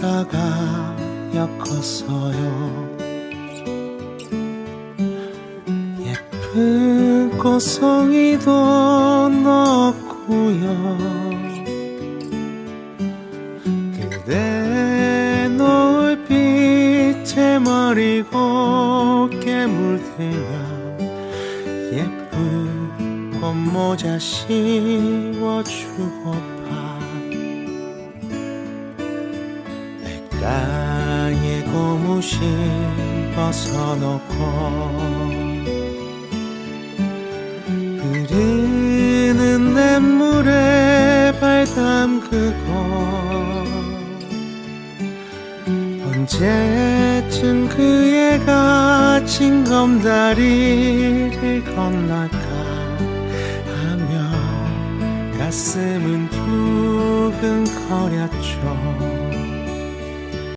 바다가 엮었어요. 예쁜 꽃송이도 넣고요. 그대 노을빛에 머리 곱게 물들며 예쁜 꽃모자 씌워주고파 땅에 고무신 벗어놓고 흐르는 냇물에 발 담그고 언제쯤 그 애가 징검다리를 건널까 하며 가슴은 두근거렸죠